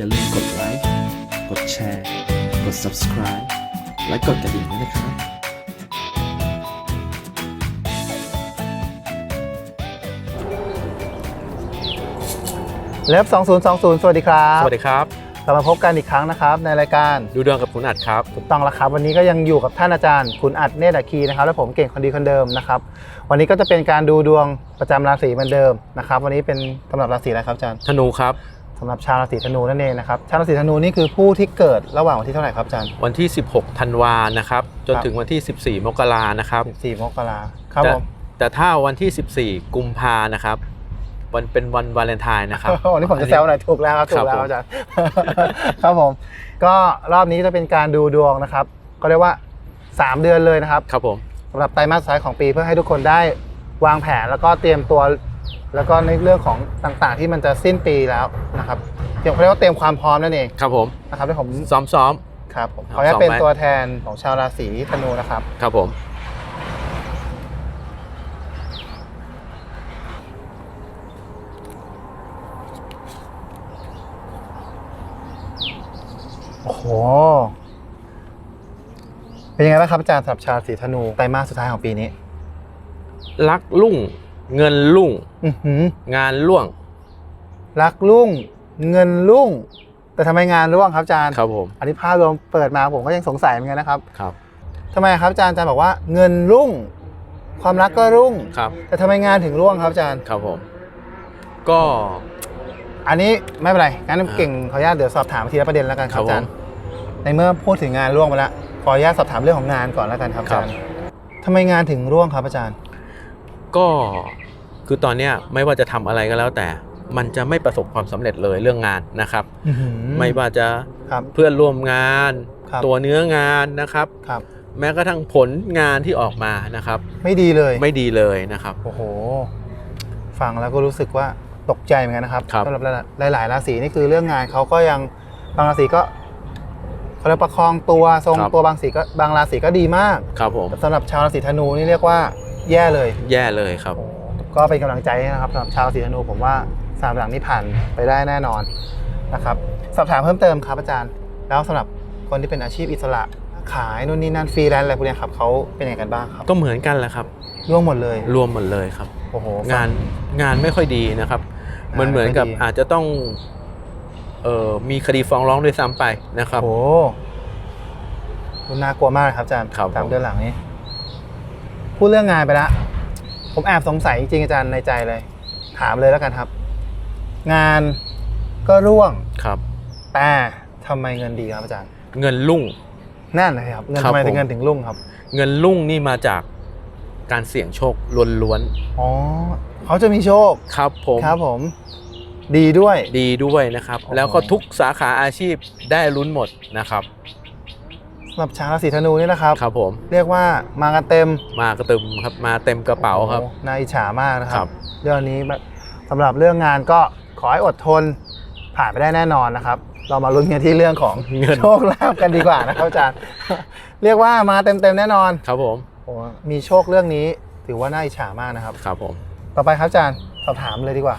อย่าลืมกดไลค์ กดแชร์ กด subscribe และกดกระดิ่งด้วยนะครับเลิฟ2020 สวัสดีครับสวัสดีครับเรามาพบกันอีกครั้งนะครับ ในรายการดูดวงกับคุณอัดครับ ถูกต้องแล้วครับวันนี้ก็ยังอยู่กับท่านอาจารย์คุณอัดเนตรอัคคีนะครับและผมเก่งคนดีคนเดิมนะครับวันนี้ก็จะเป็นการดูดวงประจำราศีเหมือนเดิมนะครับวันนี้เป็นสำหรับราศีอะไรครับอาจารย์ธนูครับ สำหรับชาวราศีธนูนั่นเองนะครับชาวราศีธนูนี่คือผู้ที่เกิดระหว่างวันที่เท่าไหร่ครับอาจารย์ วันที่ 16ธันวานะครับ จนครับถึงวันที่ 14 มกรานะครับ 14มกราครับแต่ผมแต่ถ้าวันที่ 14 กุมภานะครับ วันเป็นวันวาเลนไทน์นะครับ วันนี้ผมจะแซวหน่อยถูกแล้วครับถูกแล้วครับผมอาจารย์ ครับผม ก็รอบนี้จะเป็นการดูดวงนะครับ ก็เรียกว่า 3 เดือนเลยนะครับครับผมสำหรับไตรมาสสุดท้ายของปีเพื่อให้ทุกคนได้วางแผนแล้วก็เตรียมตัว แล้วก็ในเรื่องของต่างๆที่มันจะสิ้นปีแล้วนะครับเตรียมเขาเรียกว่าเตรียมความพร้อมนั่นเองครับผมนะครับที่ผมซ้อมซ้อมครับผมครับขออนุญาสอตงเป็นไว้ตัวแทนของชาวราศีธนูนะครับ ครับผม โอ้โห เป็นยังไงบ้างครับอาจารย์สำหรับชาวราศีธนูไตรมาสสุดท้ายของปีนี้ รักลุ่ง เงินลุ่ง อือหืองานล่วงรักรุ่ง เงินรุ่ง แต่ทำไมงานร่วงครับอาจารย์ ครับผมอันนี้ภาพรวมเปิดมาผมก็ยังสงสัยเหมือนกันนะครับครับทำไมครับอาจารย์อาจารย์บอกว่าเงินรุ่ง ความรักก็รุ่ง ครับแต่ทำไมงานถึงร่วงครับอาจารย์ ครับผม ก็ อันนี้ไม่เป็นไรงั้นอ่าเก่งขออนุญาตเดี๋ยวสอบถามทีละประเด็นแล้วกันครับครับอาจารย์ ในเมื่อพูดถึงงานร่วงไปแล้วขออนุญาตสอบถามเรื่องของงานก่อนแล้วกันครับอาจารย์ทำไมงานถึงร่วงครับอาจารย์ ก็คือตอนเนี้ยไม่ว่าจะทำอะไรก็แล้วแต่มันจะไม่ประสบความสำเร็จเลยเรื่องงานนะครับอื้อหือไม่ว่าจะครับเพื่อนร่วมงานครับตัวเนื้องานนะครับครับ แม้กระทั่งผลงานที่ออกมานะครับ ไม่ดีเลยไม่ดีเลยนะครับโอ้โหฟังแล้วก็รู้สึกว่าตกใจเหมือนกันนะครับครับสำหรับหลาย ๆ ราศีนี่คือเรื่องงานเขาก็ยังบางราศีก็เขาเรียกประคองตัวทรงตัวบางสีก็บางราศีก็ดีมากครับผมสำหรับชาวราศีธนูนี่เรียกว่า แย่เลย แย่เลยครับ ก็เป็นกำลังใจให้นะครับสำหรับชาวราศีธนูผมว่าสามหลังนี้ผ่านไปได้แน่นอนนะครับสอบถามเพิ่มเติมครับอาจารย์ แล้วสำหรับคนที่เป็นอาชีพอิสระขายนู่นนี่นั่นฟรีแลนซ์อะไรพวกเนี้ยครับเขาเป็นยังไงกันบ้างครับก็เหมือนกันแหละครับ ร่วงหมดเลยรวมหมดเลยครับ โอ้โห งานงานไม่ค่อยดีนะครับงานเหมือนเหมือนกับไม่ค่อยดี อาจจะต้องเอ่อมีคดีฟ้องร้องด้วยซ้ำไปนะครับ โอ้โหคุณน่ากลัวมากเลยครับอาจารย์ครับสามผมเดือนหลังนี้ พูดเรื่องงานไปแล้วผมแอบสงสัยจริงๆอาจารย์ในใจเลย ถามเลยแล้วกันครับ งานก็ร่วงครับ แต่ทำไมเงินดีครับอาจารย์เงินลุ่ง นั่นนะครับเงินครัทำบไมถึผงมเงินถึงรุ่งครับเงินลุ่งนี่มาจากการเสี่ยงโชคล้วนอ๋อเขาจะมีโชคๆครับผมครับผม ดีด้วย ดีด้วยนะครับ โอ้โห แล้วก็ทุกสาขาอาชีพได้ลุ้นหมดนะครับสำ หรับชาวราศีธนูนี่นะครับ ครับผม เรียกว่ามากันเต็มมากระตึมครับมาเต็มกระเป๋าครับ โอ้โหน่าอิจฉามากนะคครัรับ บ เรื่องนี้แบบสำหรับเรื่องงานก็ขอให้อดทนผ่านไปได้แน่นอนนะครับ เรามาลุ้นกันที่เรื่องของเงิน โชคลาภกันดีกว่านะครับอาจารย์ เรียกว่ามาเต็มๆแน่นอนครับผมโอ้มีโชคเรื่องนี้ถือว่าน่าอิจฉามากนะครับ ครับผม ต่อไปครับอาจารย์สอบถามเลยดีกว่า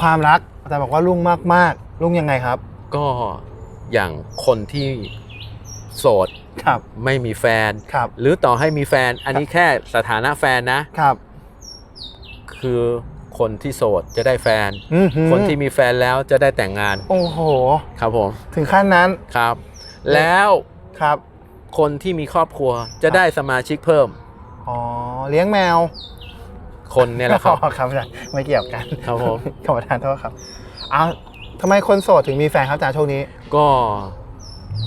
ความรักอาจารย์บอกว่ารุ่งมากๆรุ่งยังไงครับ ก็อย่างคนที่ โสดครับไม่มีแฟน ครับ หรือต่อให้มีแฟน อันนี้แค่สถานะแฟนนะ ครับ คือคนที่โสดจะได้แฟน อื้อหือคนที่มีแฟนแล้วจะได้แต่งงานโอ้โห ครับผมถึงขั้นนั้นครับ แล้วครับ คนที่มีครอบครัวจะได้สมาชิกเพิ่ม อ๋อ เลี้ยงแมวคนเนี่ยแหละครับ อ๋อครับอาจารย์ไม่เกี่ยวกันครับผม ขอประทานโทษครับ เอาทำไมคนโสดถึงมีแฟนครับอาจารย์ช่วงนี้ ก็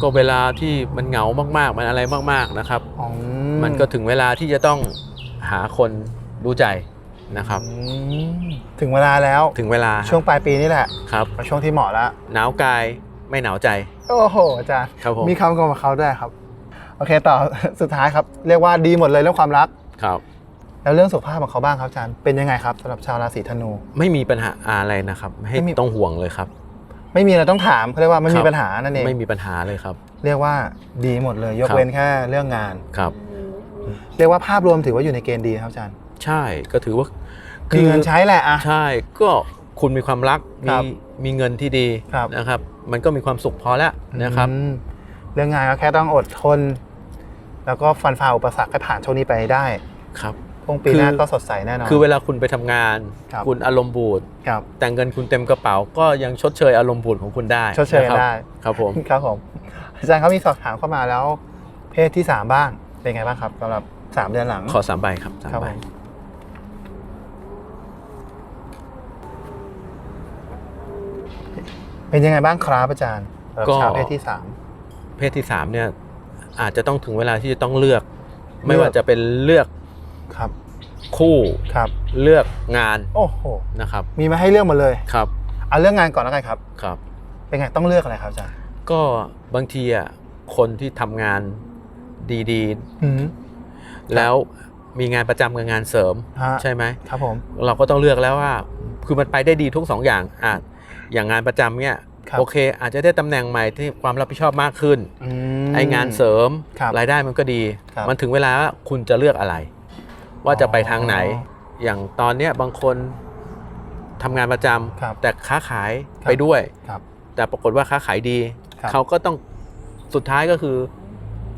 ก็เวลาที่มันเหงามากๆ มันอะไรมากๆนะครับ อ๋อมันก็ถึงเวลาที่จะต้องหาคนรู้ใจนะครับ อืมถึงเวลาแล้ว ถึงเวลาช่วงปลายปีนี่แหละครับ เป็นช่วงที่เหมาะแล้ว หนาวกายไม่หนาวใจโอ้โหอาจารย์ ครับผมมีคำกำกับเขาด้วยครับ โอเคต่อ สุดท้ายครับ เรียกว่าดีหมดเลยเรื่องความรัก ครับ แล้วเรื่องสุขภาพของเขาบ้างครับอาจารย์ เป็นยังไงครับสำหรับชาวราศีธนู ไม่มีปัญหาอะไรนะครับ ให้ไม่มี ต้องห่วงเลยครับ ไม่มีอะไรต้องถามเขาเรียกว่าไม่คมีรับปัญหานั่นเองไม่มีปัญหาเลยครับ เรียกว่าดีหมดเลย ยกครับเว้นแค่เรื่องงานครับ เรียกว่าภาพรวมถือว่าอยู่ในเกณฑ์ดีครับอาจารย์ ใช่ก็ถือว่ามีเงินใช้แหละอะใช่ก็คุณมีความรักคมีรับมีเงินที่ดีครับนะครับ มันก็มีความสุขพอแล้วนะครับอืมเรื่องงานก็แค่ต้องอดทน แล้วก็ฟันฝ่าอุปสรรคให้ผ่านช่วงนี้ไปให้ได้ครับ คงปีหน้าคือก็สดใสแน่นอน คือเวลาคุณไปทำงานครับคุณอารมณ์บูดครับแต่เงินคุณเต็มกระเป๋า ก็ยังชดเชยอารมณ์บูดของคุณได้ชดเชยนะครับได้ครับผมครับผมอาจารย์เขามีสอบถามเข้ามาแล้ว เพศที่สามบ้างเป็นไงบ้างครับสำหรับสามเดือนหลัง ขอสามใบครับสามครับใบผมเป็นยังไงบ้างครับอาจารย์สำหรับชาวเพศที่สามเพศที่สามเนี่ยอาจจะต้องถึงเวลาที่จะต้องเลือก ไม่เลือกว่าจะเป็นเลือก ครับ คู่ครับ เลือกงานโอ้โหนะครับ มีมาให้เลือกหมดเลยครับเอาเรื่องงานก่อนแล้วกันครับครับ เป็นไงต้องเลือกอะไรครับอาจารย์ก็บางทีอะคนที่ทำงานดีอืมๆแล้วมีงานประจำกับงานเสริมฮะใช่ไหมครับผมเราก็ต้องเลือกแล้วว่า คือมันไปได้ดีทุกสองอย่างอะอย่างงานประจำเนี่ยครับโอเค อาจจะได้ตำแหน่งใหม่ที่ความรับผิดชอบมากขึ้นอืมไองานเสริมครับรายได้มันก็ดีครับมันถึงเวลาว่าคุณจะเลือกอะไร ว่าจะไปทางไหนอ๋ออย่างตอนเนี้ยบางคนทำงานประจำครับแต่ค้าขายครับไปด้วย ครับแต่ปรากฏว่าค้าขายดี ครับ เขาก็ต้องสุดท้ายก็คือ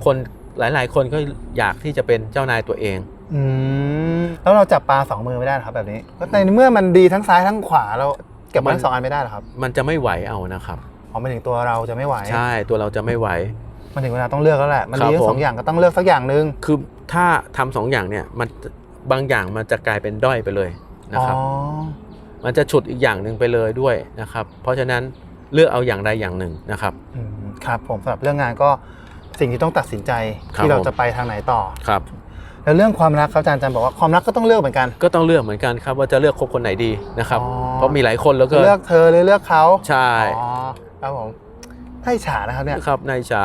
คนหลาย ๆ คนก็อยากที่จะเป็นเจ้านายตัวเอง อืมแล้วเราจับปลาสองมือไม่ได้เหรอครับแบบนี้ก็ในเมื่อมันดีทั้งซ้ายทั้งขวาเราเก็บมัมันนทั้งสองอันไม่ได้เหรอครับมันจะไม่ไหวเอานะครับ อ๋อไม่ถึงตัวเราจะไม่ไหวใช่ตัวเราจะไม่ไหว มันถึงเวลาต้องเลือกแล้วแหละมันครับดีทั้งสอผงมอย่างก็ต้องเลือกสักอย่างหนึ่งคือ ถ้าทำสองอย่างเนี่ยมันบางอย่างมันจะกลายเป็นด้อยไปเลยนะครับอ๋อมันจะฉุดอีกอย่างหนึ่งไปเลยด้วยนะครับ เพราะฉะนั้นเลือกเอาอย่างใดอย่างหนึ่งนะครับอืมครับผมสำหรับเรื่องงานก็สิ่งที่ต้องตัดสินใจครับที่เราผมจะไปทางไหนต่อครับแล้วเรื่องความรักครับอาจารย์อาจารย์บอกว่าความรักก็ต้องเลือกเหมือนกัน ก็ต้องเลือกเหมือนกันครับว่าจะเลือกคบคนไหนดีนะครับอ๋อเพราะมีหลายคนแล้วก็เลือกเธอหรือเลือกเขาใช่อ๋อครับผมถ้าอิจฉานะครับเนี่ยครับนายจ๋า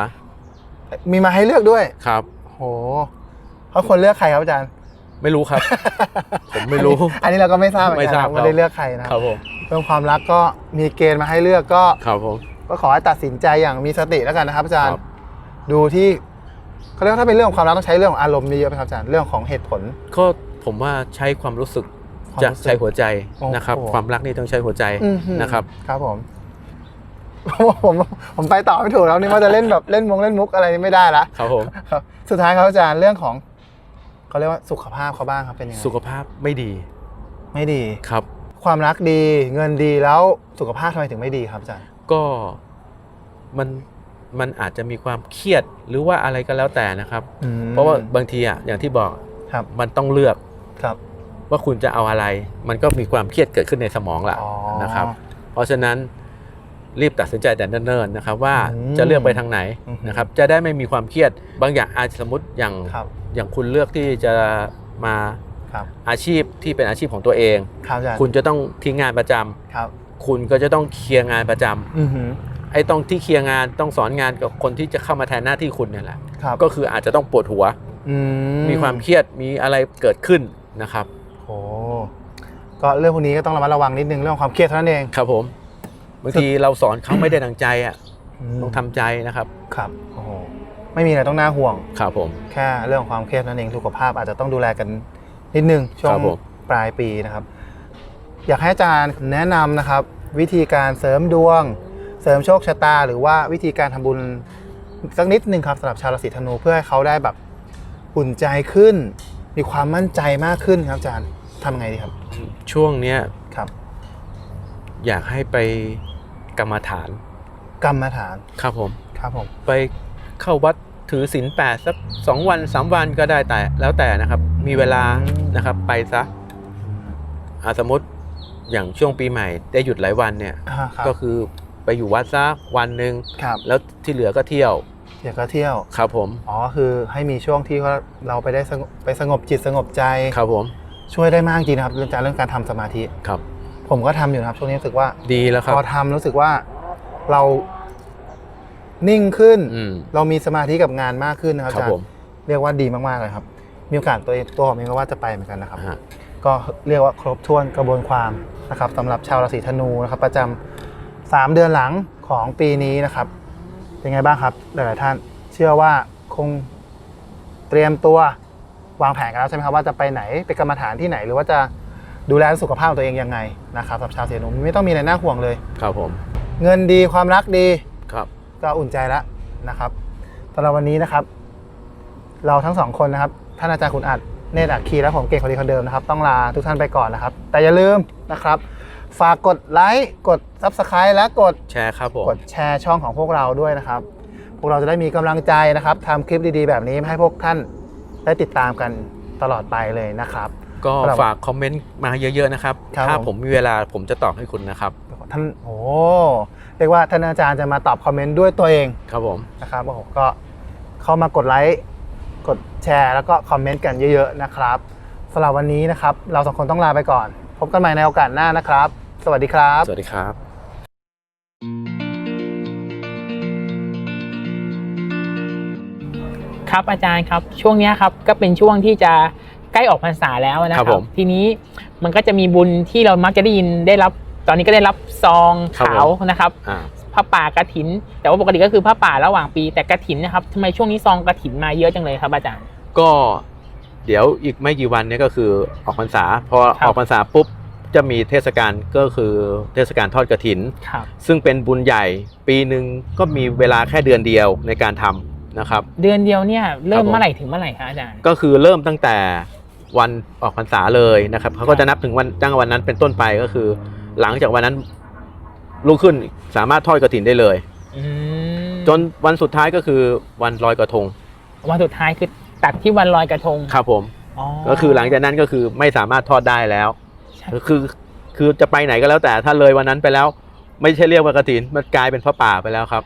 มีมาให้เลือกด้วยครับโห เขาควรเลือกใครครับอาจารย์ ไม่รู้ครับ ผมไม่รู้ อันนี้เราก็ไม่ทราบเหมือนไม่กันทราบนะว่าได้เลือกใครนะครับผมเรื่องความรักก็มีเกณฑ์มาให้เลือกก็ครับผมก็ขอให้ตัดสินใจอย่างมีสติแล้วกันนะครับอาจารย์ครับดูที่เขาเรียกว่าถ้าเป็นเรื่องของความรักต้องใช้เรื่องของอารมณ์เยอะๆไหมครับอาจารย์เรื่องของเหตุผล ก็ผมว่าใช้ความรู้สึกความจะรู้สึกใช้หัวใจโอ้โหนะครับ ความรักนี่ต้องใช้หัวใจอื้อหือนะครับ ครับผมผมผมไปต่อไม่ถูกแล้วนี่ว่าจะเล่นแบบเล่นมงเล่นมุกอะไรนี่ไม่ได้ละครับผมครับสุดท้ายครับอาจารย์เรื่องของ เขาเรียกว่าสุขภาพเขาบ้างครับเป็นยังไงสุขภาพไม่ดีไม่ดี ครับ ความรักดีเงินดีแล้วสุขภาพทำไมถึงไม่ดีครับอาจารย์ก็มันมันอาจจะมีความเครียดหรือว่าอะไรก็แล้วแต่นะครับ อืมเพราะว่าบางทีอะอย่างที่บอกครับมันต้องเลือกครับว่าคุณจะเอาอะไร มันก็มีความเครียดเกิดขึ้นในสมองละอ๋อ นะครับ เพราะฉะนั้นรีบตัดสินใจแต่เนิ่นๆนะครับ ว่าอืมจะเลือกไปทางไหนอือฮึนะครับ จะได้ไม่มีความเครียดบางอย่างอาจจะสมมติอย่างครับ อย่างคุณเลือกที่จะมาครับอาชีพที่เป็นอาชีพของตัวเอง ครับอาจารย์คุณจะต้องทิ้งงานประจำครับคุณก็จะต้องเคลียร์งานประจำอือหือไอ้ต้องที่เคลียร์งานต้องสอนงานกับคนที่จะเข้ามาแทนหน้าที่คุณเนี่ยแหละครับก็คืออาจจะต้องปวดหัว อืมีความเครียดมีอะไรเกิดขึ้นนะครับ โอ้ก็เรื่องพวกนี้ก็ต้องระมัดระวังนิดนึงเรื่องของความเครียดเท่านั้นเองครับผมบางทีเราสอนเขาไม่ได้ดังใจอะมต้องทำใจนะครับ ครับโอ้โห ไม่มีอะไรต้องน่าห่วง ครับผม แค่เรื่องของความเครียดนั่นเองสุขภาพอาจจะต้องดูแลกันนิดนึงช่วครังบผม ปลายปีนะครับ อยากให้อาจารย์แนะนำนะครับ วิธีการเสริมดวง เสริมโชคชะตา หรือว่าวิธีการทำบุญสักนิดหนึ่งครับสำหรับชาวราศีธนูเพื่อให้เขาได้แบบอุ่นใจขึ้น มีความมั่นใจมากขึ้นครับอาจารย์ทำยังไงดีครับช่วงเนี้ยครับ อยากให้ไปกรรมฐาน กรรมฐานครับผม ครับผม ไปเข้าวัด ถือศีลแปดสักสองวันสามวันก็ได้แต่แล้วแต่นะครับ มีเวลานะครับไปซะอะสมมติอย่างช่วงปีใหม่ได้หยุดหลายวันเนี่ย อ่าครับก็คือไปอยู่วัดซะวันหนึ่งครับแล้วที่เหลือก็เที่ยวอยากก็เที่ยว ครับผมอ๋อคือให้มีช่วงที่ว่าเราไปได้สงบไปสงบจิตสงบใจ ครับผมช่วยได้มากจริงนะครับเรื่องการเรื่องการทำสมาธิ ครับ ผมก็ทำอยู่นะครับช่วงนี้รู้สึกว่า ดีแล้วครับ พอทำรู้สึกว่าเรา นิ่งขึ้น อืม เรามีสมาธิกับงานมากขึ้นนะครับครับอาจารผม ย์เรียกว่าดีมากๆเลยครับ มีโอกาสตัวเองตัวผมเองก็ว่าจะไปเหมือนกันนะครับ ฮะ ก็เรียกว่าครบถ้วนกระบวนความนะครับสำหรับชาวราศีธนูนะครับ ประจำสามเดือนหลังของปีนี้นะครับ เป็นไงบ้างครับ หลายๆท่านเชื่อว่าคงเตรียมตัววางแผนกันแล้วใช่ไหมครับว่าจะไปไหนไปกรรมฐานที่ไหน หรือว่าจะดูแลสุขภาพของตัวเองยังไงนะครับสำหรับชาวราศีธนูไม่ต้องมีอะไรน่าห่วงเลย ครับผม เงินดีความรักดีครับ ก็อุ่นใจแล้วนะครับสำหรับวันนี้นะครับ เราทั้งสองคนนะครับท่านอาจารย์ขุนอัดเนตรอัคคีและผมเก่งคนดีคนเดิมนะครับ ต้องลาทุกท่านไปก่อนนะครับ แต่อย่าลืมนะครับ ฝากกดไลค์กด Subscribe และกดแชร์ครับผมกดแชร์ช่องของพวกเราด้วยนะครับ พวกเราจะได้มีกำลังใจนะครับทำคลิปดีๆ แบบนี้ให้พวกท่านได้ติดตามกันตลอดไปเลยนะครับ ก็ครับฝากคอมเมนต์มาเยอะๆนะครับ ครับถ้าผม ผมมีเวลาผมจะตอบให้คุณนะครับ ท่านโอ้ เรียกว่าท่านอาจารย์จะมาตอบคอมเมนต์ด้วยตัวเองครับผมนะครับโอ้โหก็เข้ามากดไลค์กดแชร์ แล้วก็คอมเมนต์กันเยอะๆนะครับสำหรับวันนี้นะครับ เราสองคนต้องลาไปก่อน พบกันใหม่ในโอกาสหน้านะครับ สวัสดีครับ สวัสดีครับ ครับอาจารย์ครับช่วงเนี้ยครับก็เป็นช่วงที่จะใกล้ออกพรรษาแล้วนะคครัรับบผมทีนี้มันก็จะมีบุญที่เรามักจะได้ยินได้รับ ตอนนี้ก็ได้รับซองครับขาวผมนะครับอ่าผ้าป่ากระถิน แต่ว่าปกติก็คือผ้าป่าระหว่างปีแต่กระถินนะครับทำไมช่วงนี้ซองกระถินมาเยอะจังเลยครับอาจารย์ ก็เดี๋ยวอีกไม่กี่วันเนี้ก็คือออกพรรษาพอครับออกพรรษาปุ๊บจะมีเทศกาลก็คือเทศกาลทอดกระถินครับซึ่งเป็นบุญใหญ่ปีหนึ่งก็มีเวลาแค่เดือนเดียวในการทำนะครับ เดือนเดียวเนี่ยเริ่ครับผมมเมื่อไหร่ถึงเมื่อไหร่ครับอาจารย์ ก็คือเริ่มตั้งแต่วันออกพรรษาเลยนะครับเขาก็จะนับถึงวันตั้งวันนั้นเป็นต้นไปก็คือ หลังจากวันนั้นลุกขึ้นสามารถทอดกระถินได้เลย อืมจนวันสุดท้ายก็คือวันลอยกระทงวันสุดท้ายคือตัดที่วันลอยกระทงครับผม อ๋อก็คือหลังจากนั้นก็คือไม่สามารถทอดได้แล้ว ใช่คือคือจะไปไหนก็แล้วแต่ถ้าเลยวันนั้นไปแล้ว ไม่ใช่เรียกว่ากระถินมันกลายเป็นพระป่าไปแล้วครับ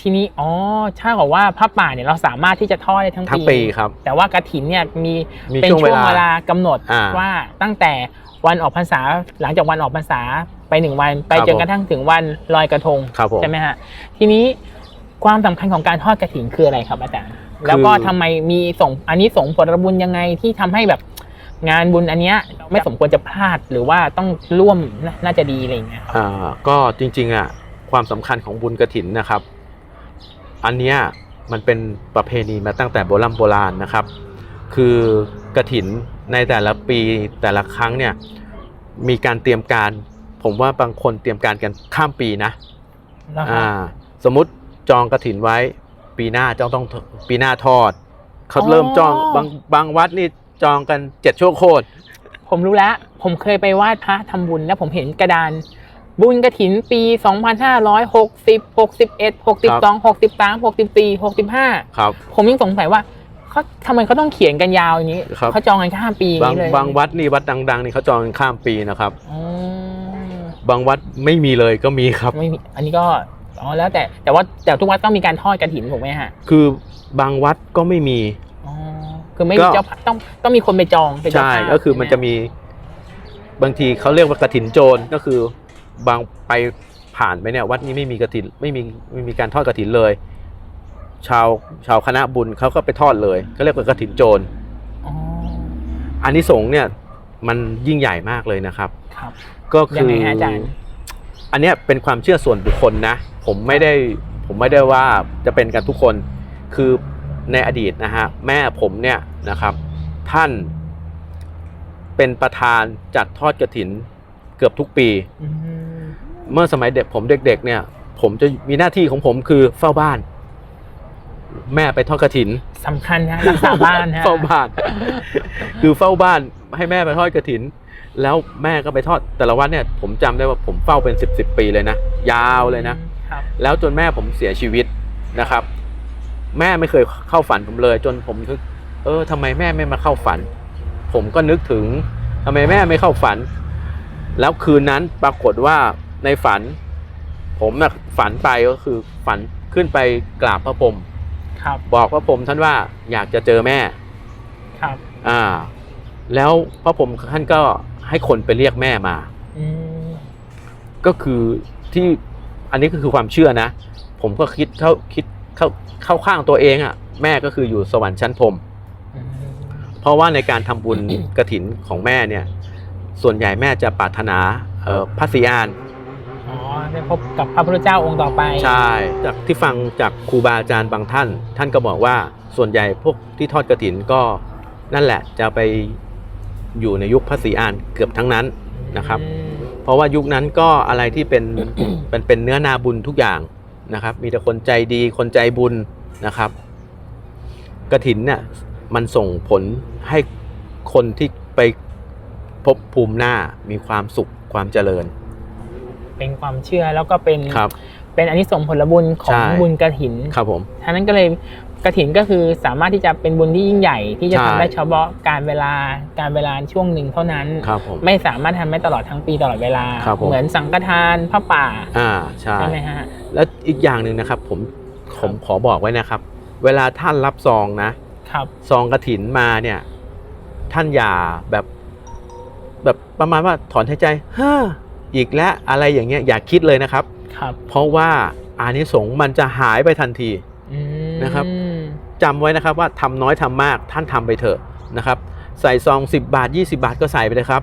ทีนี้อ๋อถ้าบอกว่าผ้าป่าเนี่ยเราสามารถที่จะทอดได้ทั้งทั้งปีครับ แต่ว่ากระถินเนี่ยมีมีเป็นช่วงช่วงเวลาเวลากำหนดอ่าว่าตั้งแต่วันออกพรรษาหลังจากวันออกพรรษาไปหนึ่งวัน ไปครับจนกระทั่งถึงวันลอยกระทงครับผมใช่ไหมฮะทีนี้ความสำคัญของการทอดกระถินคืออะไรครับอาจารย์ แล้วก็ทำไมมีส่งอันนี้ส่งผลบุญยังไงที่ทำให้แบบงานบุญอันเนี้ยไม่สมควรจะพลาดหรือว่าต้องร่วมน่าน่าจะดีอะไรอย่างเงี้ยครับ อ่าก็จริงๆอะความสำคัญของบุญกระถินนะครับ อันเนี้ยมันเป็นประเพณีมาตั้งแต่โบราณโบราณนะครับ คือกระถินในแต่ละปีแต่ละครั้งเนี่ยมีการเตรียมการ ผมว่าบางคนเตรียมการกันข้ามปีนะแล้วครับอ่าสมมุติจองกระถินไว้ ปีหน้าจ้องต้องปีหน้าทอดเขาเริ่มจองบางบางวัดนี่จองกันเจ็ดชั่วโคตรผมรู้แล้ว ผมเคยไปไหว้พระทำบุญแล้วผมเห็นกระดาน บุญกระถินปี 2560 61 62 63 64 65 ครับ ผมยังสงสัยว่าเขาทำไมเขาต้องเขียนกันยาวอย่างนี้ครับเขาจองกันข้ามปีอย่าบางงนี้เลยบางวัดนี่วัดดัง ๆ นี่เขาจองกันข้ามปีนะครับอ๋อบางวัดไม่มีเลยก็มีครับไม่มีอันนี้ก็อ๋อแล้วแต่แต่ว่าแต่ทุกวัดต้องมีการทอดกระถินถูกไหมฮะ คือบางวัดก็ไม่มีอ๋อคือไม่มีก็เจ้าภาพต้องต้องมีคนไปจองเป็นเจ้าใช่ภาพก็คือมันจะใช่ไหมีบางทีเขาเรียกว่ากระถินโจรก็คือ บางไปผ่านไปเนี่ยวัดนี้ไม่มีกระถินไม่มีไม่มีการทอดกระถินเลย ชาวชาวคณะบุญเขาก็ไปทอดเลยเขาเรียกว่ากระถินโจรอ๋ออันนี้สงส์เนี่ยมันยิ่งใหญ่มากเลยนะครับครับ ก็ยัคืงอไงฮะอาจารย์อันเนี้ยเป็นความเชื่อส่วนบุคคลนะ ผมไม่ได้ผมไม่ได้ว่าจะเป็นกันทุกคนคือในอดีตนะฮะแม่ผมเนี่ยนะครับ ท่านเป็นประธานจัดทอดกระถินเกือบทุกปีอืม เมื่อสมัยเด็กผมเด็กๆเนี่ยผมจะมีหน้าที่ของผมคือเฝ้าบ้าน แม่ไปทอดกระถินสำคัญนะรักษาบ้านฮะเฝ้าบ้าน คือเฝ้าบ้านให้แม่ไปทอดกระถิน แล้วแม่ก็ไปทอดแต่ละวันเนี่ย ผมจำได้ว่าผมเฝ้าเป็นสิบสิบปีเลยนะยาวเลยนะครับแล้วจนแม่ผมเสียชีวิตนะครับ แม่ไม่เคยเข้าฝันผมเลย จนผมนึกเออทำไมแม่ไม่มาเข้าฝัน ผมก็นึกถึงทำไมแม่ไม่เข้าฝัน แล้วคืนนั้นปรากฏว่า ในฝัน ผมน่ะฝันไปก็คือฝันขึ้นไปกราบพระพรหมครับ บอกพระพรหมท่านว่าอยากจะเจอแม่ ครับ อ่า แล้วพระพรหมท่านก็ให้คนไปเรียกแม่มา อืมก็คือที่อันนี้ก็คือความเชื่อนะ ผมก็คิดเข้าคิดเข้าเข้าข้างตัวเองอะ่ะ แม่ก็คืออยู่สวรรค์ชั้นพรหมอืมเพราะว่าในการทำบุญ กระถินของแม่เนี่ย ส่วนใหญ่แม่จะปรารถนาเอ่อพระศรีอาน อ๋อได้พบกับพระพุทธเจ้าองค์ต่อไป ใช่จากที่ฟังจากครูบาอาจารย์บางท่าน ท่านก็บอกว่าส่วนใหญ่พวกที่ทอดกระถินก็นั่นแหละจะไปอยู่ในยุคพระศรีอานเกือบทั้งนั้นนะครับอืมเพราะว่ายุคนั้นก็อะไรที่เป็นเป็นเป็นเนื้อนาบุญทุกอย่างนะครับ มีแต่คนใจดีคนใจบุญนะครับกระถินเนี่ยมันส่งผลให้คนที่ไปพบภูมิหน้ามีความสุขความเจริญ เป็นความเชื่อแล้วก็เป็นครับเป็นอันนี้ส่งส์ผลบุญของใช่บุญกระถินครับผมท่านั้นก็เลยกระถินก็คือสามารถที่จะเป็นบุญที่ยิ่งใหญ่ ที่จะใช่ทำได้เฉพาะการเวลาการเวลาช่วงหนึ่งเท่านั้นครับผมไม่สามารถทำได้ตลอดทั้งปีตลอดเวลาครับผมเหมือนสังฆทานพระป่าอ่าใช่ใช่ไหมฮะแล้วอีกอย่างหนึ่งนะครับผมผมขอบอกไว้นะครับ เวลาท่านรับซองนะครับซองกระถินมาเนี่ย ท่านอย่าแบบ แบบประมาณว่าถอนหายใจเฮ้อ อีกแล้วอะไรอย่างเงี้ยอย่าคิดเลยนะครับ ครับ เพราะว่าอานิสงส์มันจะหายไปทันทีอืมนะครับจำไว้นะครับว่าทำน้อยทำมากท่านทำไปเถอะนะครับ ใส่ซอง 10 บาท 20 บาทก็ใส่ไปเลยครับ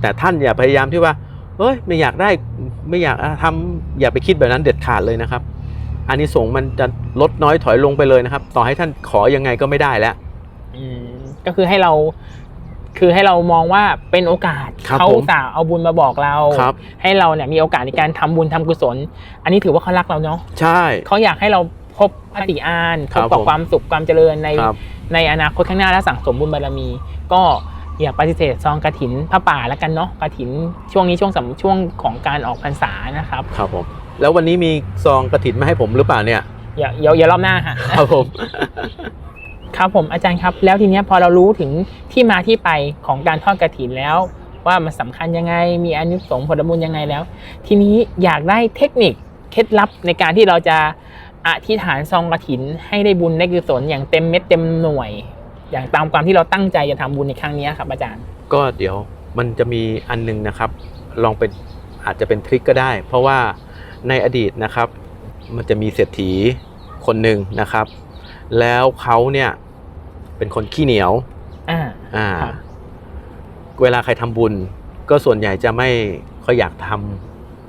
แต่ท่านอย่าพยายามที่ว่าเอ้ยไม่อยากได้ไม่อยากทำอย่าไปคิดแบบนั้นเด็ดขาดเลยนะครับอานิสงส์มันจะลดน้อยถอยลงไปเลยนะครับ ต่อให้ท่านขอยังไงก็ไม่ได้แล้วอืมก็คือให้เรา คือให้เรามองว่าเป็นโอกาสครับเขาผมสาห์เอาบุญมาบอกเรา ครับ ให้เราเนี่ยมีโอกาสในการทำบุญทำกุศล อันนี้ถือว่าเขารักเราเนาะใช่ เขาอยากให้เราพบปฏิอานพครับบกับผม ความสุขความเจริญใน ครับ ในอนาคตข้างหน้าและสั่งสมบุญบารมี ก็อย่าปฏิเสธซองกระถินพระป่าแล้วกันเนาะกระถินช่วงนี้ช่วงสำช่วงของการออกพรรษานะครับครับผม แล้ววันนี้มีซองกระถินมาให้ผมหรือเปล่าเนี่ย อย่าอย่าอย่ารอบหน้าฮะ ครับผม ครับผมอาจารย์ครับแล้วทีนี้พอเรารู้ถึงที่มาที่ไปของการทอดกระถินแล้ว ว่ามันสำคัญยังไง มีอานิสงส์ผลบุญยังไงแล้ว ทีนี้อยากได้เทคนิคเคล็ดลับในการที่เราจะอธิษฐานซองกระถิน ให้ได้บุญได้กุศลอย่างเต็มเม็ดเต็มหน่วย อย่างตามความที่เราตั้งใจจะทำบุญในครั้งนี้ครับ อาจารย์ ก็เดี๋ยวมันจะมีอันหนึงนะครับ ลองเป็นอาจจะเป็นทริคก็ได้ เพราะว่าในอดีตนะครับ มันจะมีเศรษฐีคนหนึ่งนะครับ แล้วเขาเนี่ย เป็นคนขี้เหนียวอ่าอ่าครับเวลาใครทำบุญ ก็ส่วนใหญ่จะไม่ค่อยอยากท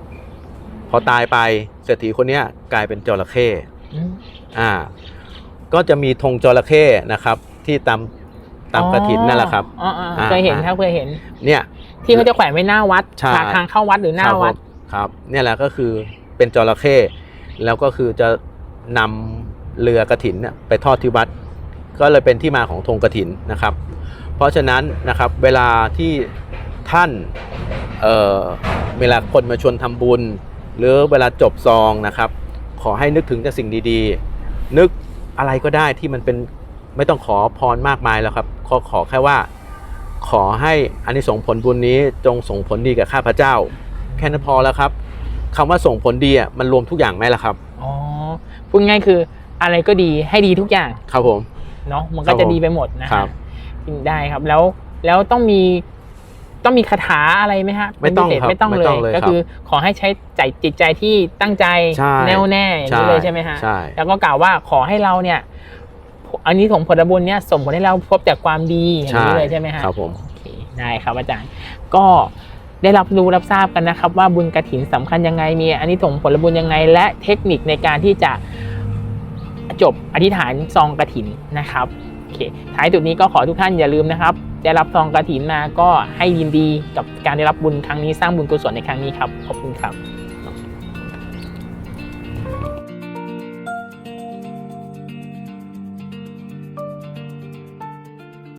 ำพอตายไปเศรษฐีคนเนี้ยกลายเป็นจระเข้อืมอ่า ก็จะมีธงจระเข้นะครับ ที่ตามตามกระถินนั่นแหละครับอ๋ออ๋ออ่าเคยเห็นครับเคยเห็น เนี่ย ที่เขาจะแขวนไว้หน้าวัดใช่ทางเข้าวัดหรือหน้าครับวัดผมครับ เนี่ยแหละก็คือเป็นจระเข้แล้วก็คือจะนำเรือกระถินเนี่ยไปทอดที่วัด ก็เลยเป็นที่มาของธงกระถินนะครับ เพราะฉะนั้นนะครับเวลาที่ท่านเอ่อเวลาคนมาชวนทำบุญ หรือเวลาจบซองนะครับ ขอให้นึกถึงแต่สิ่งดีๆ นึกอะไรก็ได้ที่มันเป็นไม่ต้องขอพรมากมายแล้วครับ ขอขอแค่ว่าขอให้อานิสงส์ผลบุญนี้จงส่งผลดีกับข้าพเจ้า แค่นั้นพอแล้วครับคำว่าส่งผลดีอะมันรวมทุกอย่างไหมล่ะครับอ๋อพูดง่ายๆคืออะไรก็ดีให้ดีทุกอย่างครับผม เนาะมันครัก็บจะผมดีไปหมดนะฮะครับได้ครับแล้วแล้วต้องมีต้องมีคาถาอะไรไหมฮะไม่ต้องเป็นพิเศษครับไม่ต้องไม่เลต้ยองเลยก็ครับคือขอให้ใช้ใจจิตใจที่ตั้งใจใช่แน่วแน่อย่างนี้เลยใช่ไหมฮะใช่แล้วก็กล่าวว่าขอให้เราเนี่ย อันนี้ของผลบุญเนี่ยส่งผลให้เราพบจากความดีอย่างนี้เลยใช่ไหมฮะครับผมโอเคได้ครับอาจารย์ ก็ได้รับรู้รับทราบกันนะครับ ว่าบุญกระถินสำคัญยังไงมีอันนี้ส่งส์ผลบุญยังไง และเทคนิคในการที่จะ จบอธิษฐานซองกระถินนะครับโอเคท้ายจุดนี้ก็ขอทุกท่านอย่าลืมนะครับ ได้รับซองกระถินมาก็ให้ยินดีกับการได้รับบุญครั้งนี้สร้างบุญกุศลในครั้งนี้ครับขอบคุณครับ